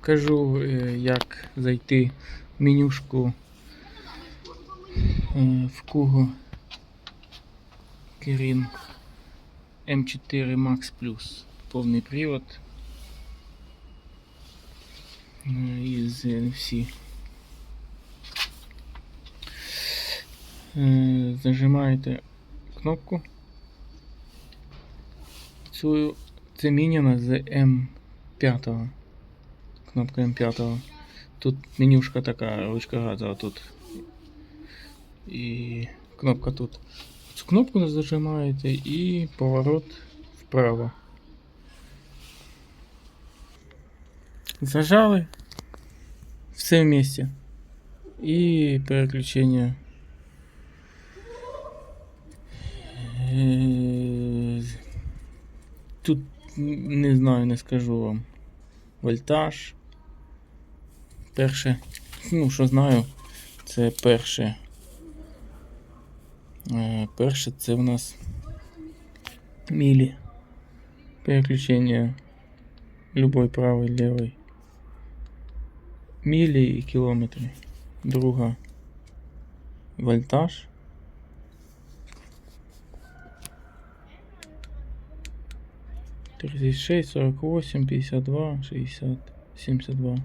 покажу, е, як зайти в менюшку е, в Kugo Kirin M4 Max Plus. Повний привод е, із NFC. Е, Зажимаєте кнопку. Цю це міняна з М5. Кнопка М5. Тут менюшка така, ручка газова тут. І кнопка тут. Цю кнопку зажимаєте і поворот вправо. Зажали. Все вместе. І переключення. Е, Тут н- не знаю, не скажу вам. Вольтаж. Перше. Ну, що знаю, це перше. Е, Перше це в нас мілі. Переключення любой правий, лівий. Мілі і кілометри. Друга вольтаж. Тридцать шесть, сорок восемь, пятьдесят два, шестьдесят, семьдесят два.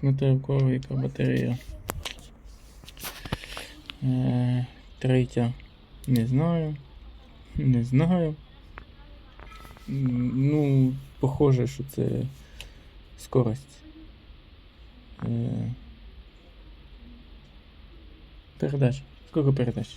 Смотровкова яка батарея. Е, третя. Не знаю. Не знаю. Ну, похоже, що це скорость. Е, передач. Сколько передач?